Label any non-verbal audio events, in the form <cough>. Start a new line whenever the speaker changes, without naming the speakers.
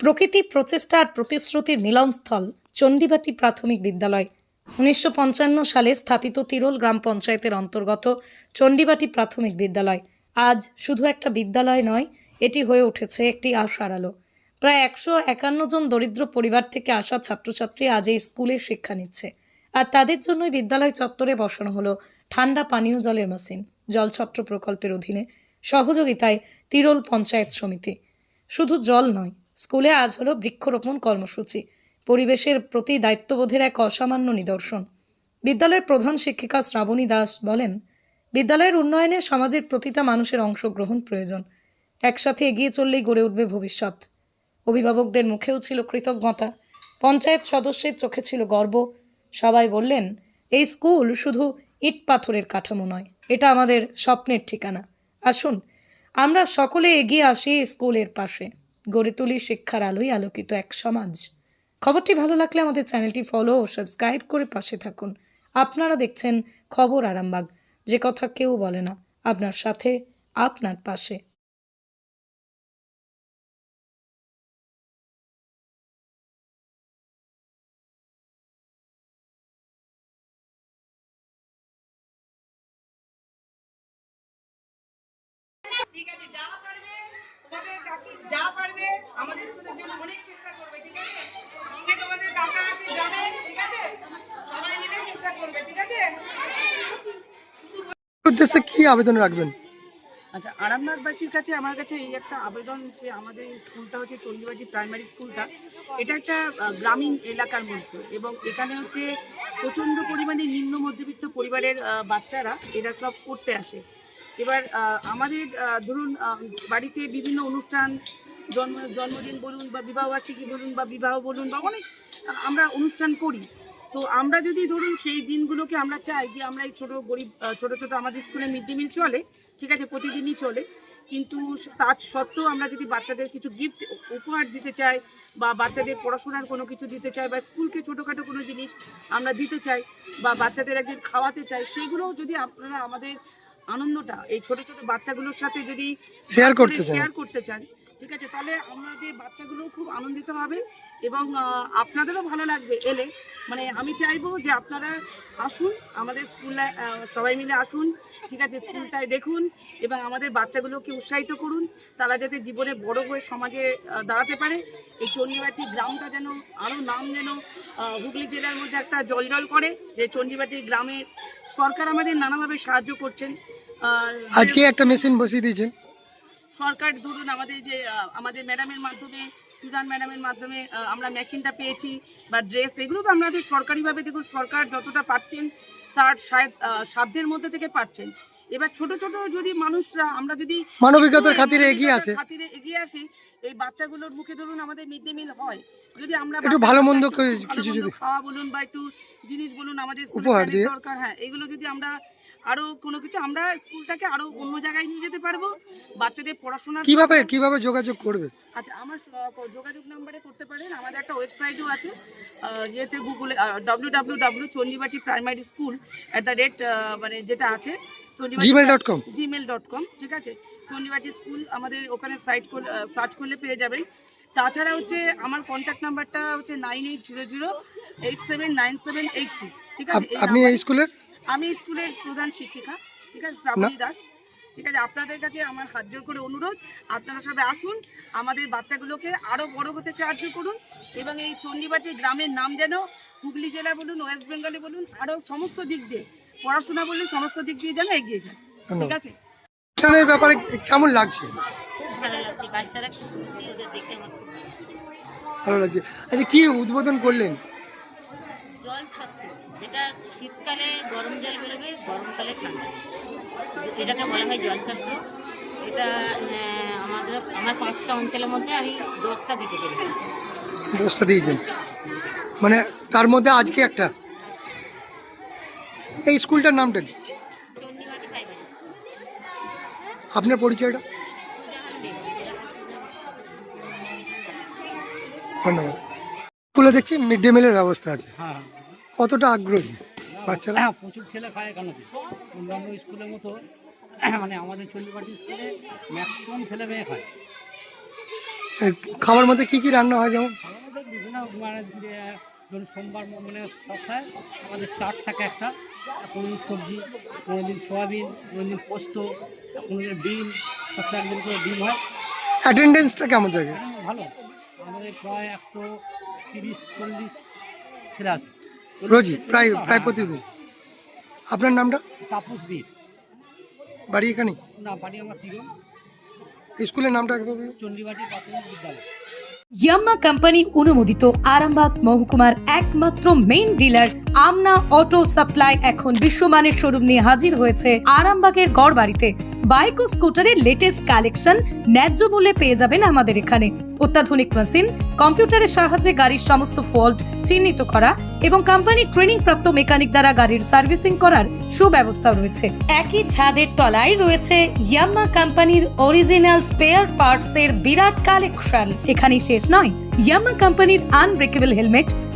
প্রকৃতি প্রচেষ্টা আর প্রতিশ্রুতির মিলনস্থল চণ্ডীবাতি প্রাথমিক বিদ্যালয়। উনিশশো পঞ্চান্ন সালে স্থাপিত তিরোল গ্রাম পঞ্চায়েতের অন্তর্গত চণ্ডীবাটি প্রাথমিক বিদ্যালয়। আজ শুধু একটা বিদ্যালয় নয়, এটি হয়ে উঠেছে একটি আশার আলো। প্রায় একশো একান্ন জন দরিদ্র পরিবার থেকে আসা ছাত্রছাত্রী আজ এই স্কুলে শিক্ষা নিচ্ছে। আর তাদের জন্যই বিদ্যালয় চত্বরে বসানো হলো ঠান্ডা পানীয় জলের মেশিন জলছত্র প্রকল্পের অধীনে। সহযোগিতায় তিরোল পঞ্চায়েত সমিতি। শুধু জল নয় স্কুলে আজ হলো বৃক্ষরোপণ কর্মসূচি। পরিবেশের প্রতি দায়িত্ববোধের এক অসামান্য নিদর্শন। বিদ্যালয়ের প্রধান শিক্ষিকা শ্রাবণী দাস বলেন, বিদ্যালয়ের উন্নয়নে সমাজের প্রতিটা মানুষের অংশগ্রহণ প্রয়োজন। একসাথে এগিয়ে চললেই গড়ে উঠবে ভবিষ্যৎ। অভিভাবকদের মুখেও ছিল কৃতজ্ঞতা। পঞ্চায়েত সদস্যের চোখে ছিল গর্ব। সবাই বললেন, এই স্কুল শুধু ইট পাথরের কাঠামো নয়, এটা আমাদের স্বপ্নের ঠিকানা। আসুন, আমরা সকলে এগিয়ে আসি স্কুলের পাশে। গড়ে তুলি শিক্ষার আলোয় আলোকিত এক সমাজ। খবরটি ভালো লাগলে আমাদের চ্যানেলটি ফলো ও সাবস্ক্রাইব করে পাশে থাকুন। আপনারা দেখছেন খবর আরামবাগ, যে কথা কেউ বলে না, আপনার সাথে, আপনার পাশে।
ঠিক আছে যা পারবে তোমাদের কাকি যা পারবে আমাদের স্কুলের জন্য অনেক চেষ্টা করবে ঠিক আছে? সঙ্গে তোমাদের কাকা আছে যাবে ঠিক আছে? সবাই মিলে চেষ্টা করবে ঠিক আছে?
উদ্দেশ্যে কি আবেদন রাখবেন?
আচ্ছা আরামবাগবাসীর কাছে আমার কাছে এই একটা আবেদন যে আমাদের এই স্কুলটা হচ্ছে চণ্ডীবাটি প্রাইমারি স্কুলটা এটা একটা গ্রামীণ এলাকার মধ্যে এবং এখানে হচ্ছে প্রচণ্ড পরিমাণে নিম্ন মধ্যবিত্ত পরিবারের বাচ্চারা এরা সব করতে আসে। এবার আমাদের ধরুন বাড়িতে বিভিন্ন অনুষ্ঠান, জন্ম, জন্মদিন বলুন বা বিবাহবার্ষিকী বলুন বা বিবাহ বলুন বা অনেক আমরা অনুষ্ঠান করি। তো আমরা যদি ধরুন সেই দিনগুলোকে আমরা চাই যে আমরা এই ছোটো গরিব ছোটো ছোটো আমাদের স্কুলে মিড ডে মিল চলে, ঠিক আছে, প্রতিদিনই চলে। কিন্তু তার সত্ত্বেও আমরা যদি বাচ্চাদের কিছু গিফট উপহার দিতে চাই বা বাচ্চাদের পড়াশোনার কোনো কিছু দিতে চাই বা স্কুলকে ছোটোখাটো কোনো জিনিস আমরা দিতে চাই বা বাচ্চাদের একদিন খাওয়াতে চাই, সেইগুলোও যদি আপনারা আমাদের আনন্দটা এই ছোট ছোট বাচ্চাগুলোর সাথে যদি
শেয়ার করতে
শেয়ার করতে চান ঠিক আছে? তাহলে আমাদের বাচ্চাগুলোও খুব আনন্দিত হবে এবং আপনাদেরও ভালো লাগবে এলে। মানে আমি চাইব যে আপনারা আসুন আমাদের স্কুলে সবাই মিলে আসুন ঠিক আছে? স্কুলটায় দেখুন এবং আমাদের বাচ্চাগুলোকে উৎসাহিত করুন। তারা যাতে জীবনে বড় হয়ে সমাজে দাঁড়াতে পারে। এই চণ্ডীবাটি গ্রামটা যেন আরও নাম যেন হুগলি জেলার মধ্যে একটা জলজল করে যে চণ্ডীবাটি গ্রামে সরকার আমাদের নানাভাবে সাহায্য করছেন।
আজকে একটা মেশিন বসিয়ে দিয়েছেন
সরকার ধরুন আমাদের যে আমাদের ম্যাডামের মাধ্যমে সুজান ম্যাডামের মাধ্যমে আমরা মেশিনটা পেয়েছি বা ড্রেস এগুলো তো আমাদের সরকারিভাবে দেখুন সরকার যতটা পাচ্ছেন তার সাধ্যের মধ্যে থেকে পাচ্ছেন। এবার ছোট ছোট যদি মানুষরা আমরা যদি
মানবিকতার খাতিরে এগিয়ে আসে।
খাতিরে এগিয়ে আসি এই বাচ্চাগুলোর মুখে ধরুন আমাদের মিড ডে মিল হয়। যদি আমরা
একটু ভালো মন্দ কিছু যদি-
খাওয়া বলুন বা একটু জিনিস বলুন আমাদের
উপহার।
দরকার হ্যাঁ এগুলো যদি আমরা আরও কোনো কিছু আমরা স্কুলটাকে আরও অন্য জায়গায় নিয়ে যেতে পারব। বাচ্চাদের পড়াশোনার
কীভাবে কীভাবে যোগাযোগ করবে?
আচ্ছা আমার যোগাযোগ নাম্বারে করতে পারেন। আমাদের একটা ওয়েবসাইটও আছে ইয়েতে গুগলে W W W Chandibati primary school at the rate মানে যেটা আছে
Gmail dot com
Gmail dot com ঠিক আছে? চণ্ডীবাটি স্কুল আমাদের ওখানে সাইট সার্চ করলে পেয়ে যাবেন। তাছাড়া হচ্ছে আমার কন্ট্যাক্ট নাম্বারটা হচ্ছে nine eight zero zero eight seven nine seven eight two ঠিক আছে?
আপনি এই স্কুলের?
আমি স্কুলের প্রধান শিক্ষিকা ঠিক আছে শ্রাবণী দাস। ঠিক আছে আপনাদের কাছে আমার হাত জোর করে অনুরোধ আপনারা সবাই আসুন আমাদের বাচ্চাগুলোকে আরও বড় হতে সাহায্য করুন এবং এই চণ্ডীবাটি গ্রামের নাম যেন হুগলি জেলা বলুন ওয়েস্ট বেঙ্গলে বলুন আরও সমস্ত দিক দিয়ে পড়াশোনা বলুন সমস্ত দিক দিয়ে যেন এগিয়ে যায়। ঠিক আছে?
ব্যাপারে কেমন লাগছে?
ভালো লাগছে বাচ্চারা খুব খুশি ওদের দেখে আমার ভালো লাগছে।
আচ্ছা কি উদ্বোধন করলেন?
জল ছত্র যেটা শীতকালে গরম জল বেরোবে গরমকালে ঠান্ডা। এটাকে বলা হয় জল এটা আমাদের আমার পাঁচটা অঞ্চলের মধ্যে আমি দশটা দিতে পেরেছি।
দশটা দিয়েছেন? মানে তার মধ্যে আজকে একটা? এই স্কুলটার নামটা কি? আপনার পরিচয়টা? ধন্যবাদ। স্কুলে দেখছি মিড ডে মিলের ব্যবস্থা আছে।
হ্যাঁ।
কতটা আগ্রহী বাচ্চারা?
হ্যাঁ প্রচুর ছেলে খায় এখানে অন্যান্য স্কুলের মতো <clears throat> মানে আমাদের চল্লিবাটি স্কুলে ম্যাক্সিমাম ছেলে মেয়ে খায়।
খাবার মধ্যে কি কি রান্না হয় যেমন?
বিভিন্ন মানে ধরুন সোমবার মানে সপ্তাহে আমাদের চাট থাকে একটা কোনোদিন সবজি কোনোদিন সয়াবিন কোনোদিন পোস্ত কোনোদিন ডিম সপ্তাহে একদিন করে ডিম হয়।
অ্যাটেন্ডেন্সটা কেমন থাকে?
ভালো। আমাদের প্রায় একশো তিরিশ চল্লিশ ছেলে আছে।
রোজই প্রায় প্রায় প্রতিদিন আপনার নামটা?
তাপস বীর।
বাড়ি এখানে
না বাড়ি আমার তিরন
স্কুলের নামটা বলুন।
চণ্ডীবাটি প্রাথমিক বিদ্যালয়।
ইয়াম্মা কোম্পানি অনুমোদিত আরামবাগ মহকুমার একমাত্র main dealer Amna auto supply এখন বিশ্বমানের শোরুম নিয়ে হাজির হয়েছে আরামবাগের গড় বাড়িতে বাইক ও স্কুটারের লেটেস্ট কালেকশন ন্যায্য মূল্যে পেয়ে যাবেন আমাদের এখানে। অত্যাধুনিক মেশিন, কম্পিউটারের সাহায্যে গাড়ির সমস্ত ফল্ট চিহ্নিত করা এবং কোম্পানির ট্রেনিং প্রাপ্ত মেকানিক দ্বারা গাড়ির সার্ভিসিং করার সুব্যবস্থা রয়েছে। একই ছাদের তলায় রয়েছে ইয়াম্মা কোম্পানির অরিজিনাল স্পেয়ার পার্টস এর বিরাট কালেকশন এখানেই শেষ নয়। ইয়াম্মা কোম্পানির unbreakable helmet